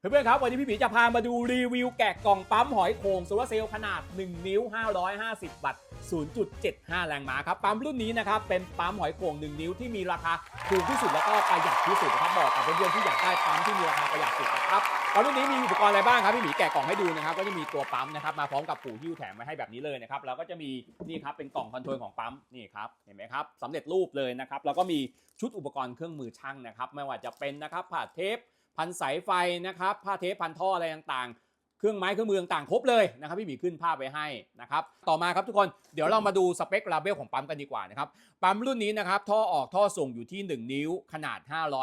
เพื่อนๆครับ วันนี้พี่หมีจะพามาดูรีวิวแกะกล่องปั๊มหอยโข่งโซลาเซลล์ขนาด 1 นิ้ว 550 วัตต์ 0.75 แรงม้าครับ ปั๊มรุ่นนี้นะครับ เป็นปั๊มหอยโข่ง1 นิ้วที่มีราคาถูกที่สุดแล้วก็ประหยัดที่สุดนะครับบอกกับเพื่อนๆที่อยากได้ปั๊มที่มีราคาประหยัดสุดนะครับปั๊มรุ่นนี้มีอุปกรณ์อะไรบ้างครับพี่หมีแกะกล่องให้ดูนะครับก็จะมีตัวปั๊มนะครับมาพร้อมกับปู่หิ้วแถมมาให้แบบนี้เลยนะครับแล้วก็จะมีนี่ครับเป็นกล่องคอนโทรลของปั๊มนี่ครับเห็นไหมครับสำเร็จรูปเลยนะครับแล้วก็มีชุดอุปกรณ์เครื่องมือช่างนะครับไม่ว่าจะเป็นนะครับผ่าเทป พันสายไฟนะครับผ้าเทปพันท่ออะไรต่างๆ เครื่องไม้เครื่องมือต่างๆครบเลยนะครับพี่หมีขึ้นภาพไว้ให้นะครับต่อมาครับทุกคนเดี๋ยวเรามาดูสเปคลาเบลของปั๊มกันดีกว่านะครับปั๊มรุ่นนี้นะครับท่อออกท่อส่งอยู่ที่ 1 นิ้วขนาด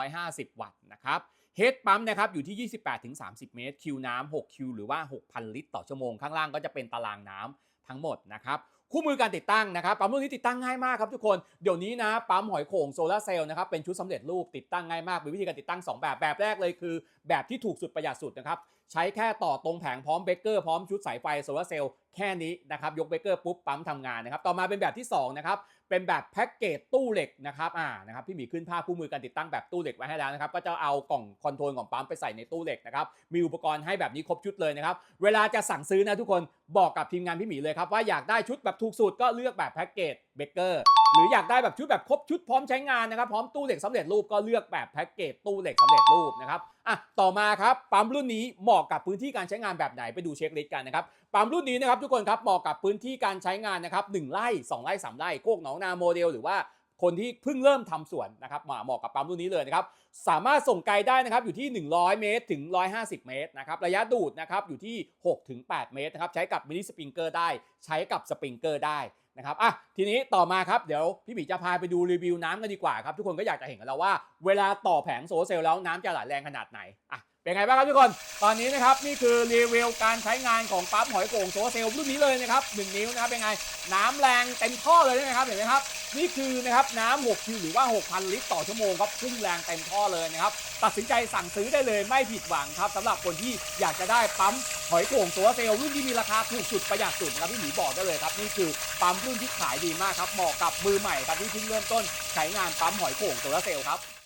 550 วัตต์นะครับเฮดปั๊มนะครับอยู่ที่ 28-30 เมตร คิวน้ำ6คิวหรือว่า 6,000 ลิตร ต่อชั่วโมง ข้างล่างก็จะเป็นตารางน้ำ ทั้งหมดนะครับคู่มือการติดตั้งนะครับปั๊มรุ่นนี้ติดตั้งง่ายมากครับทุกคนเดี๋ยวนี้นะปั๊มหอยโข่งโซลาเซลล์นะครับเป็นชุดสำเร็จรูปติดตั้งง่ายมากมีวิธีการติดตั้ง 2 แบบแบบแรกเลยคือ แบบที่ถูกสุดประหยัดสุดนะครับใช้แค่ต่อตรงแผงพร้อมเบเกอร์พร้อมชุดสายไฟโซลาเซลล์แค่นี้นะครับยกเบเกอร์ปุ๊บปั๊มทำงานนะครับต่อมาเป็นแบบที่2นะครับเป็นแบบแพ็กเกจตู้เหล็กนะครับอ่านะครับพี่หมีขึ้นภาพคู่มือการติดตั้งแบบตู้เหล็กไว้ให้แล้วนะครับก็จะเอากล่องคอนโทรลของปั๊มไปใส่ในตู้เหล็กนะครับมีอุปกรณ์ให้แบบนี้ครบชุดเลยนะครับเวลาจะสั่งซื้อนะทุกคนบอกกับทีมงานพี่หมีเลยครับว่าอยากได้ชุดแบบถูกสุดก็เลือกแบบแพ็กเกจเบเกอร์หรืออยากได้แบบชุดแบบครบชุดพร้อมใช้งานนะครับพร้อมตู้เหล็กสำเร็จรูปก็เลือกแบบแพ็กเกจตู้เหล็กสำเร็จรูปนะครับอะต่อมาครับปั๊มรุ่นนี้เหมาะกับพื้นที่การใช้งานแบบไหนไปดูเช็คลิสต์กันนะครับปั๊มรุ่นนี้นะครับทุกคนครับเหมาะกับพื้นที่การใช้งานนะครับหนึ่งไร่สองไร่สามไร่โคกหนองนาโมเดลหรือว่า คนที่เพิ่งเริ่มทำสวนนะครับเหมาะเหมาะกับปั๊มรุ่นนี้เลยนะครับสามารถส่งไกลได้นะครับอยู่ที่ 100 เมตรถึง 150 เมตรนะครับระยะดูดนะครับอยู่ที่6ถึง8เมตรนะครับใช้กับมินิสปริงเกอร์ได้ ใช้กับสปริงเกอร์ได้นะครับอะทีนี้ต่อมาครับเดี๋ยวพี่หมีจะพาไปดูรีวิวน้ำกันดีกว่าครับทุกคนก็อยากจะเห็นกันแล้วว่าเวลาต่อแผงโซลเซลล์แล้วน้ำจะไหลแรงขนาดไหนอะ เป็นไงบ้างครับทุกคน ตอนนี้นะครับนี่คือรีวิวการใช้งานของปั๊มหอยโข่งโซลาเซลล์รุ่นนี้เลยนะครับ1นิ้วนะครับเป็นไง น้ำแรงเต็มท่อเลยนะครับเห็นไหมครับนี่คือนะครับน้ำ6คิวหรือว่า 6,000 ลิตรต่อชั่วโมงครับพุ่งแรงเต็มท่อเลยนะครับ ตัดสินใจสั่งซื้อได้เลยไม่ผิดหวังครับสำหรับคนที่อยากจะได้ปั๊มหอยโข่งโซลาเซลล์รุ่นที่มีราคาถูกสุดประหยัดสุดนะครับพี่หมีบอกได้เลยครับ นี่คือปั๊มรุ่นที่ขายดีมากครับเหมาะกับมือใหม่ครับที่เพิ่งเริ่มต้นใช้งานปั๊มหอยโข่งโซลาเซลล์ครับ